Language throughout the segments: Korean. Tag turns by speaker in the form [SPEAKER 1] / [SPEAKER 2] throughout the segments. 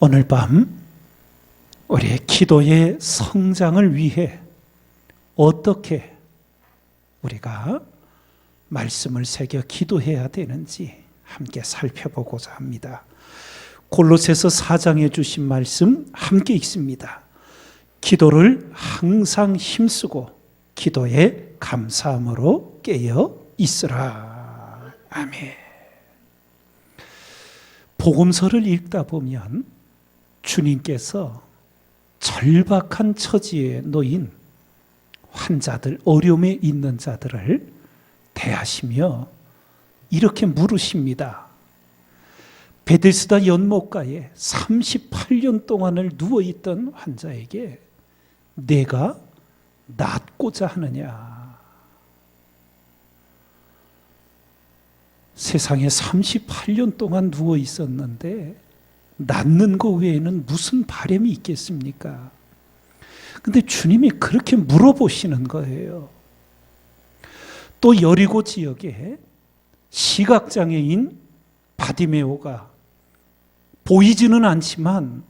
[SPEAKER 1] 오늘 밤 우리의 기도의 성장을 위해 어떻게 우리가 말씀을 새겨 기도해야 되는지 함께 살펴보고자 합니다. 골로새서 4장에 주신 말씀 함께 읽습니다. 기도를 항상 힘쓰고 기도에 감사함으로 깨어 있으라. 아멘. 복음서를 읽다 보면 주님께서 절박한 처지에 놓인 환자들, 어려움에 있는 자들을 대하시며 이렇게 물으십니다. 베데스다 연못가에 38년 동안을 누워 있던 환자에게 내가 낫고자 하느냐? 세상에 38년 동안 누워 있었는데 낫는 거 외에는 무슨 바람이 있겠습니까? 근데 주님이 그렇게 물어보시는 거예요. 또 여리고 지역에 시각장애인 바디메오가 보이지는 않지만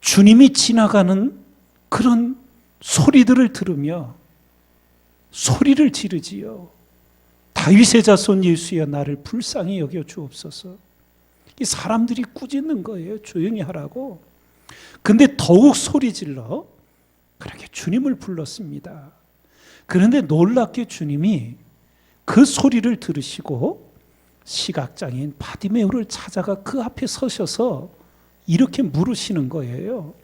[SPEAKER 1] 주님이 지나가는 그런 소리들을 들으며 소리를 지르지요. 다윗의 자손 예수여 나를 불쌍히 여겨 주옵소서. 이 사람들이 꾸짖는 거예요. 조용히 하라고. 근데 더욱 소리 질러 그렇게 주님을 불렀습니다. 그런데 놀랍게 주님이 그 소리를 들으시고 시각장애인 바디메오를 찾아가 그 앞에 서셔서 이렇게 물으시는 거예요.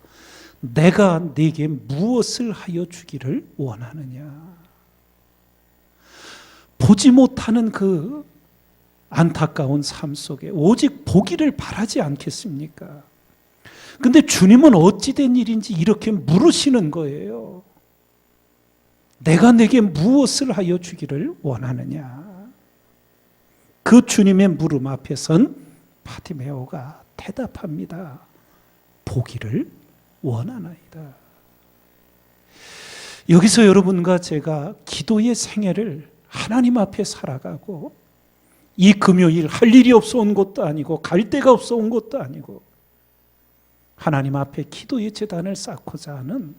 [SPEAKER 1] 내가 네게 무엇을 하여 주기를 원하느냐? 보지 못하는 그 안타까운 삶 속에 오직 보기를 바라지 않겠습니까? 근데 주님은 어찌된 일인지 이렇게 물으시는 거예요. 내가 내게 무엇을 하여 주기를 원하느냐? 그 주님의 물음 앞에선 파티메오가 대답합니다. 보기를 원하나이다. 여기서 여러분과 제가 기도의 생애를 하나님 앞에 살아가고 이 금요일 할 일이 없어 온 것도 아니고 갈 데가 없어 온 것도 아니고 하나님 앞에 기도의 재단을 쌓고자 하는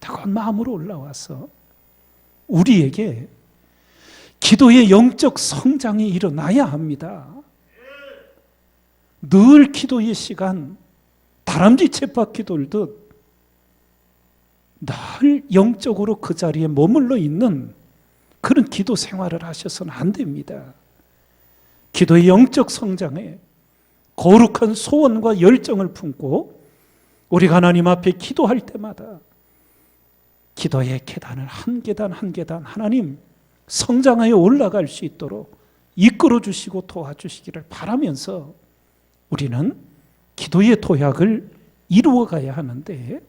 [SPEAKER 1] 뜨거운 마음으로 올라와서 우리에게 기도의 영적 성장이 일어나야 합니다. 늘 기도의 시간, 다람쥐 쳇바퀴 돌듯 늘 영적으로 그 자리에 머물러 있는 그런 기도 생활을 하셔서는 안 됩니다. 기도의 영적 성장에 거룩한 소원과 열정을 품고 우리가 하나님 앞에 기도할 때마다 기도의 계단을 한 계단 한 계단 하나님 성장하여 올라갈 수 있도록 이끌어 주시고 도와주시기를 바라면서 우리는 기도의 도약을 이루어 가야 하는데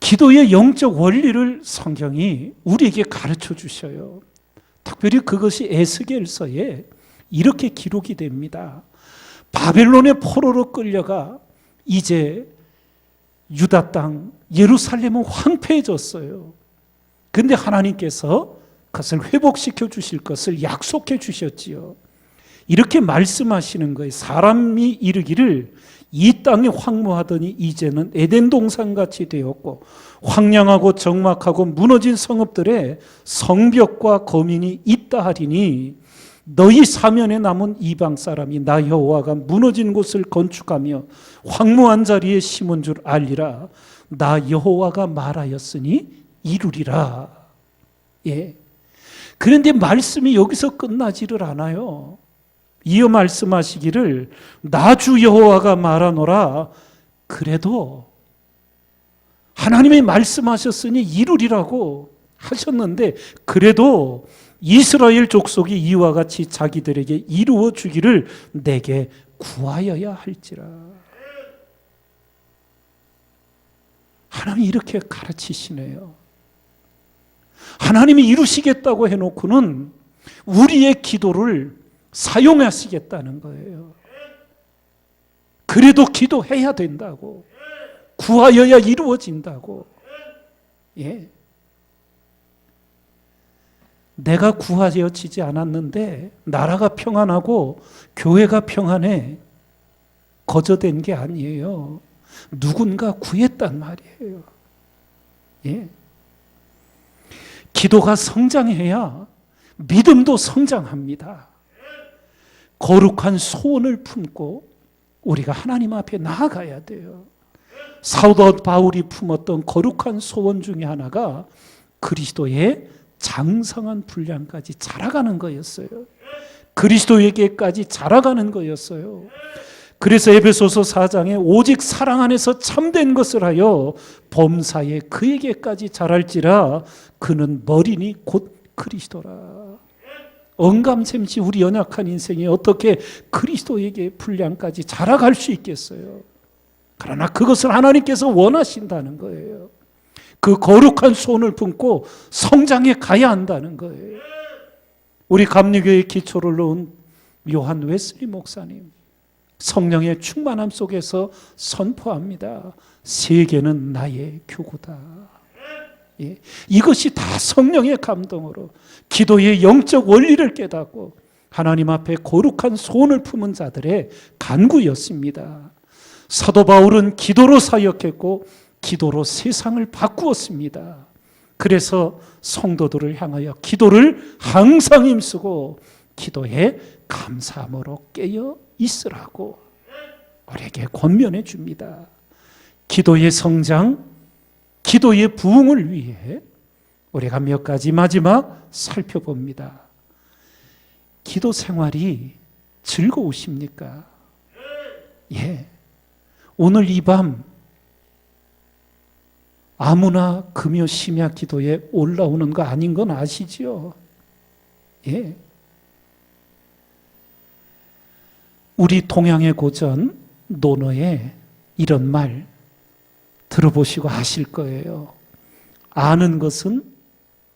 [SPEAKER 1] 기도의 영적 원리를 성경이 우리에게 가르쳐 주셔요. 특별히 그것이 에스겔서에 이렇게 기록이 됩니다. 바벨론의 포로로 끌려가 이제 유다 땅 예루살렘은 황폐해졌어요. 근데 하나님께서 그것을 회복시켜 주실 것을 약속해 주셨지요. 이렇게 말씀하시는 거예요. 사람이 이르기를 이 땅이 황무하더니 이제는 에덴 동산 같이 되었고 황량하고 적막하고 무너진 성읍들에 성벽과 거민이 있다 하리니 너희 사면에 남은 이방 사람이 나 여호와가 무너진 곳을 건축하며 황무한 자리에 심은 줄 알리라. 나 여호와가 말하였으니 이루리라. 예. 그런데 말씀이 여기서 끝나지를 않아요. 이어 말씀하시기를 나 주 여호와가 말하노라. 그래도 하나님이 말씀하셨으니 이루리라고 하셨는데 그래도 이스라엘 족속이 이와 같이 자기들에게 이루어 주기를 내게 구하여야 할지라. 하나님이 이렇게 가르치시네요. 하나님이 이루시겠다고 해놓고는 우리의 기도를 사용하시겠다는 거예요. 그래도 기도해야 된다고. 구하여야 이루어진다고. 예. 내가 구하여지지 않았는데 나라가 평안하고 교회가 평안해. 거저된 게 아니에요. 누군가 구했단 말이에요. 예. 기도가 성장해야 믿음도 성장합니다. 거룩한 소원을 품고 우리가 하나님 앞에 나아가야 돼요. 사도 바울이 품었던 거룩한 소원 중에 하나가 그리스도의 장성한 분량까지 자라가는 거였어요. 그리스도에게까지 자라가는 거였어요. 그래서 에베소서 4장에 오직 사랑 안에서 참된 것을 하여 범사에 그에게까지 자랄지라 그는 머리니 곧 그리스도라. 언감샘시 우리 연약한 인생에 어떻게 그리스도에게 분량까지 자라갈 수 있겠어요? 그러나 그것을 하나님께서 원하신다는 거예요. 그 거룩한 손을 품고 성장해 가야 한다는 거예요. 우리 감리교의 기초를 놓은 요한 웨슬리 목사님 성령의 충만함 속에서 선포합니다. 세계는 나의 교구다. 예. 이것이 다 성령의 감동으로 기도의 영적 원리를 깨닫고 하나님 앞에 거룩한 소원을 품은 자들의 간구였습니다. 사도 바울은 기도로 사역했고 기도로 세상을 바꾸었습니다. 그래서 성도들을 향하여 기도를 항상 힘쓰고 기도에 감사함으로 깨어 있으라고 우리에게 권면해 줍니다. 기도의 성장, 기도의 부흥을 위해 우리가 몇 가지 마지막 살펴봅니다. 기도 생활이 즐거우십니까? 예. 오늘 이 밤 아무나 금요 심야 기도에 올라오는 거 아닌 건 아시지요? 예. 우리 동양의 고전 논어에 이런 말 들어보시고 아실 거예요. 아는 것은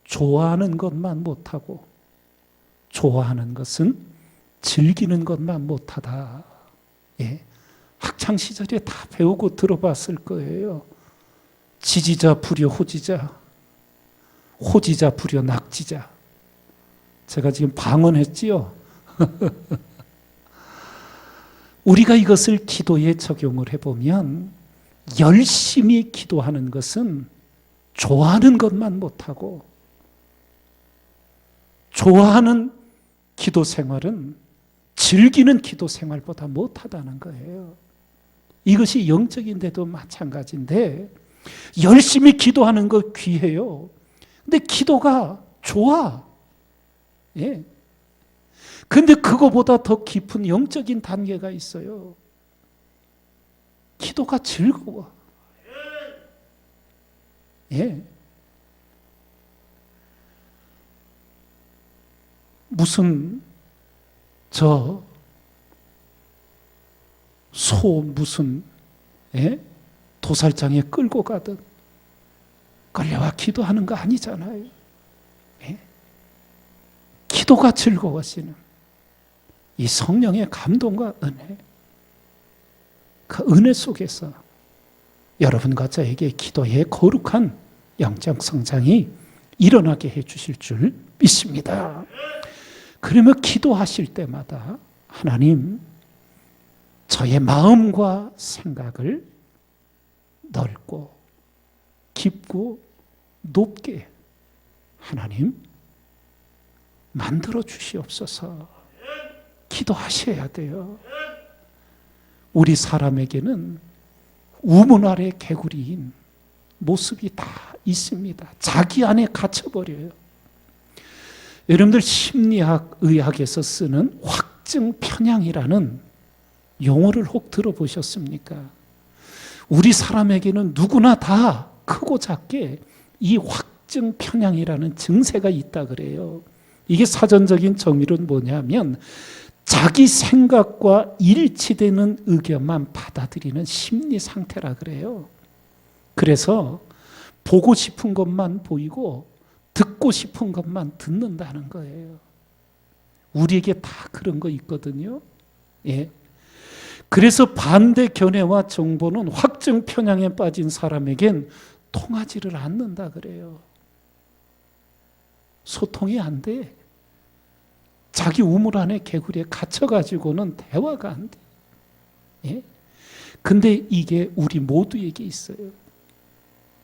[SPEAKER 1] 좋아하는 것만 못하고 좋아하는 것은 즐기는 것만 못하다. 예. 학창 시절에 다 배우고 들어봤을 거예요. 지지자 부려 호지자, 호지자 부려 낙지자. 제가 지금 방언했지요. 우리가 이것을 기도에 적용을 해보면 열심히 기도하는 것은 좋아하는 것만 못하고 좋아하는 기도 생활은 즐기는 기도 생활보다 못하다는 거예요. 이것이 영적인데도 마찬가지인데 열심히 기도하는 거 귀해요. 근데 기도가 좋아. 예. 근데 그거보다 더 깊은 영적인 단계가 있어요. 기도가 즐거워. 예. 무슨 저 소 무슨 예? 도살장에 끌고 가든 끌려와 기도하는 거 아니잖아요. 예? 기도가 즐거워지는 이 성령의 감동과 은혜, 그 은혜 속에서 여러분과 저에게 기도의 거룩한 영적 성장이 일어나게 해 주실 줄 믿습니다. 그러면 기도하실 때마다 하나님, 저의 마음과 생각을 넓고 깊고 높게 하나님 만들어 주시옵소서 기도하셔야 돼요. 우리 사람에게는 우문 아래 개구리인 모습이 다 있습니다. 자기 안에 갇혀버려요. 여러분들 심리학 의학에서 쓰는 확증 편향이라는 용어를 혹 들어보셨습니까? 우리 사람에게는 누구나 다 크고 작게 이 확증 편향이라는 증세가 있다 그래요. 이게 사전적인 정의는 뭐냐면 자기 생각과 일치되는 의견만 받아들이는 심리 상태라 그래요. 그래서 보고 싶은 것만 보이고 듣고 싶은 것만 듣는다는 거예요. 우리에게 다 그런 거 있거든요. 예. 그래서 반대 견해와 정보는 확증 편향에 빠진 사람에겐 통하지를 않는다 그래요. 소통이 안 돼. 자기 우물 안에 개구리에 갇혀가지고는 대화가 안 돼. 예? 근데 이게 우리 모두에게 있어요.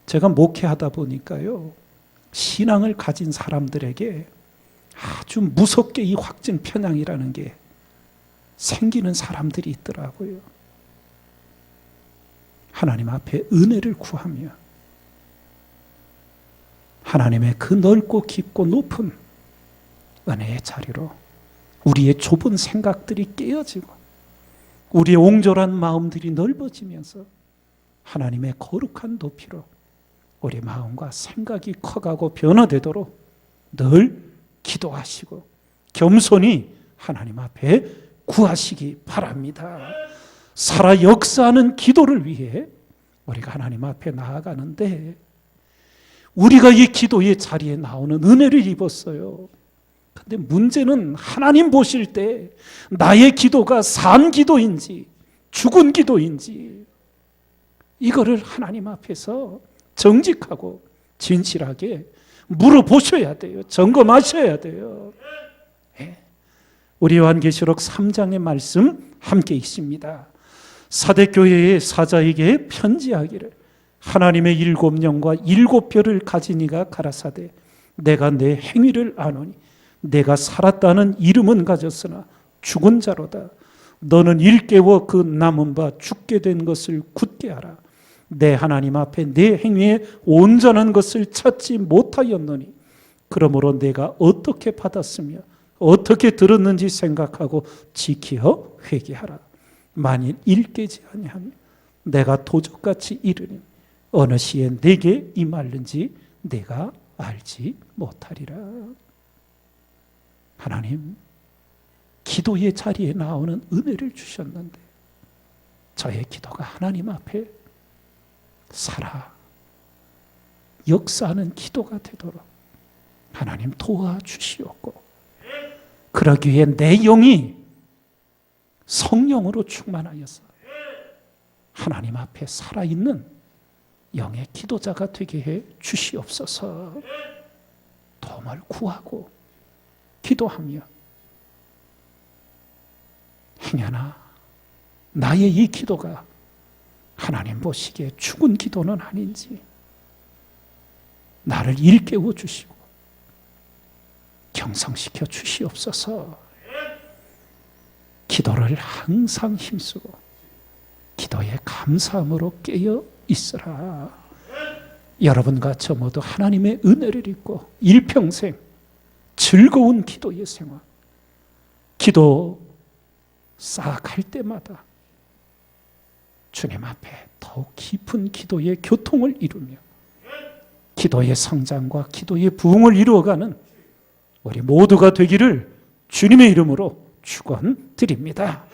[SPEAKER 1] 제가 목회하다 보니까요. 신앙을 가진 사람들에게 아주 무섭게 이 확증 편향이라는 게 생기는 사람들이 있더라고요. 하나님 앞에 은혜를 구하며 하나님의 그 넓고 깊고 높은 은혜의 자리로 우리의 좁은 생각들이 깨어지고 우리의 옹졸한 마음들이 넓어지면서 하나님의 거룩한 높이로 우리 마음과 생각이 커가고 변화되도록 늘 기도하시고 겸손히 하나님 앞에 구하시기 바랍니다. 살아 역사하는 기도를 위해 우리가 하나님 앞에 나아가는데 우리가 이 기도의 자리에 나오는 은혜를 입었어요. 근데 문제는 하나님 보실 때 나의 기도가 산 기도인지 죽은 기도인지 이거를 하나님 앞에서 정직하고 진실하게 물어보셔야 돼요. 점검하셔야 돼요. 예. 우리 요한계시록 3장의 말씀 함께 있습니다. 사대교회의 사자에게 편지하기를 하나님의 일곱 영과 일곱 별을 가진 이가 가라사대 내가 내 행위를 아노니 내가 살았다는 이름은 가졌으나 죽은 자로다 너는 일깨워 그 남은 바 죽게 된 것을 굳게 하라 내 하나님 앞에 내 행위에 온전한 것을 찾지 못하였노니 그러므로 내가 어떻게 받았으며 어떻게 들었는지 생각하고 지키어 회개하라 만일 일깨지 아니하면 내가 도적같이 이르니 어느 시에 내게 임할는지 내가 알지 못하리라. 하나님, 기도의 자리에 나오는 은혜를 주셨는데 저의 기도가 하나님 앞에 살아 역사하는 기도가 되도록 하나님 도와주시옵고 그러기 위해 내 영이 성령으로 충만하여서 하나님 앞에 살아있는 영의 기도자가 되게 해 주시옵소서. 도움을 구하고 기도하며 행여나 나의 이 기도가 하나님 보시기에 죽은 기도는 아닌지 나를 일깨워 주시고 경성시켜 주시옵소서 기도를 항상 힘쓰고 기도에 감사함으로 깨어 있으라. 여러분과 저 모두 하나님의 은혜를 입고 일평생 즐거운 기도의 생활, 기도 쌓아갈 때마다 주님 앞에 더욱 깊은 기도의 교통을 이루며 기도의 성장과 기도의 부흥을 이루어가는 우리 모두가 되기를 주님의 이름으로 축원드립니다.